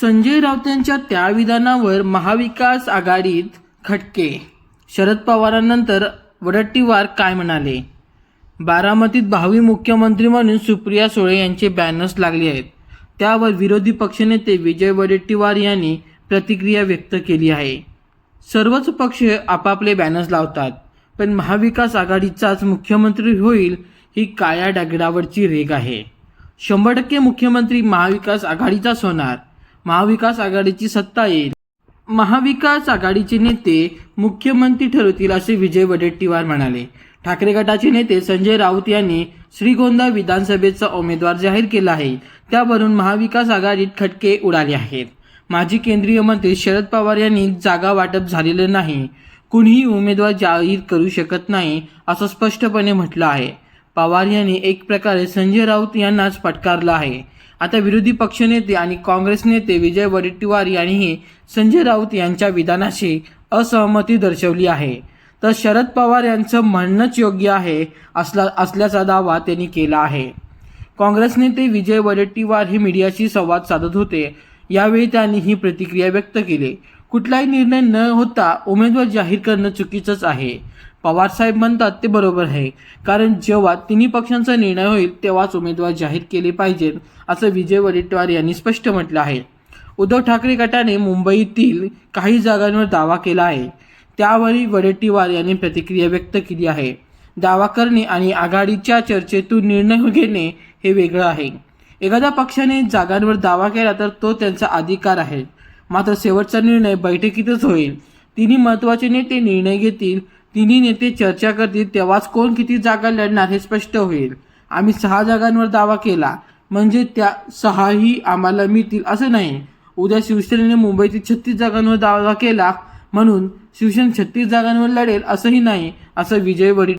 संजय राऊत यांच्या त्या विधानावर महाविकास आघाडीत खटके. शरद पवारांनंतर वडट्टीवार काय म्हणाले? बारामतीत भावी मुख्यमंत्री म्हणून सुप्रिया सुळे यांचे बॅनर्स लागले आहेत. त्यावर विरोधी पक्षनेते विजय वडेट्टीवार यांनी प्रतिक्रिया व्यक्त केली आहे. सर्वच पक्ष आपापले बॅनर्स लावतात पण महाविकास आघाडीचाच मुख्यमंत्री होईल ही काळ्या डागडावरची रेग आहे. शंभर टक्के मुख्यमंत्री महाविकास आघाडीचाच होणार महाविकास आघाडीची सत्ता येईल. महाविकास आघाडीचे नेते मुख्यमंत्री ठरवतील असे विजय वडेट्टीवार म्हणाले. ठाकरे गटाचे नेते संजय राऊत यांनी श्रीगोंदा विधानसभेचा उमेदवार जाहीर केला आहे. त्यावरून महाविकास आघाडीत खटके उडाले आहेत. माजी केंद्रीय मंत्री शरद पवार यांनी जागा वाटप झालेलं नाही. कुणीही उमेदवार जाहीर करू शकत नाही असं स्पष्टपणे म्हटलं आहे. पवार यांनी एक प्रकारे संजय राऊत यांनाच फटकारलं आहे. आता विरोधी पक्षनेते आणि काँग्रेस नेते विजय वडेट्टीवार यांनीही संजय राऊत यांच्या विधानाशी असहमती दर्शवली आहे. तर शरद पवार यांचं म्हणणंच योग्य आहे असला असल्याचा दावा त्यांनी केला आहे. काँग्रेस नेते विजय वडेट्टीवार हे मीडियाशी संवाद साधत होते. यावेळी त्यांनी ही प्रतिक्रिया व्यक्त केली. कुठलाही निर्णय न होता उमेदवार जाहीर करणं चुकीचंच आहे. पवारसाहेब म्हणतात ते बरोबर आहे. कारण जेव्हा तिन्ही पक्षांचा निर्णय होईल तेव्हाच उमेदवार जाहीर केले पाहिजेत असं विजय वडेट्टीवार यांनी स्पष्ट म्हटलं आहे. उद्धव ठाकरे गटाने मुंबईतील काही जागांवर दावा केला आहे. त्यावेळी वडेट्टीवार यांनी प्रतिक्रिया व्यक्त केली आहे. दावा करणे आणि आघाडीच्या चर्चेतून निर्णय घेणे हे वेगळं आहे. एखाद्या पक्षाने जागांवर दावा केला तर तो त्यांचा अधिकार आहे. मात्र शेवटचा निर्णय बैठकीतच होईल. तिन्ही महत्त्वाचे नेते निर्णय घेतील तिन्ही नेते चर्चा करतील तेव्हाच कोण किती जागा लढणार हे स्पष्ट होईल. आम्ही सहा जागांवर दावा केला म्हणजे त्या सहाही आम्हाला मिळतील असं नाही. उद्या शिवसेनेने मुंबईतील छत्तीस जागांवर दावा केला म्हणून शिवसेना छत्तीस जागांवर लढेल असंही नाही असं विजय वडील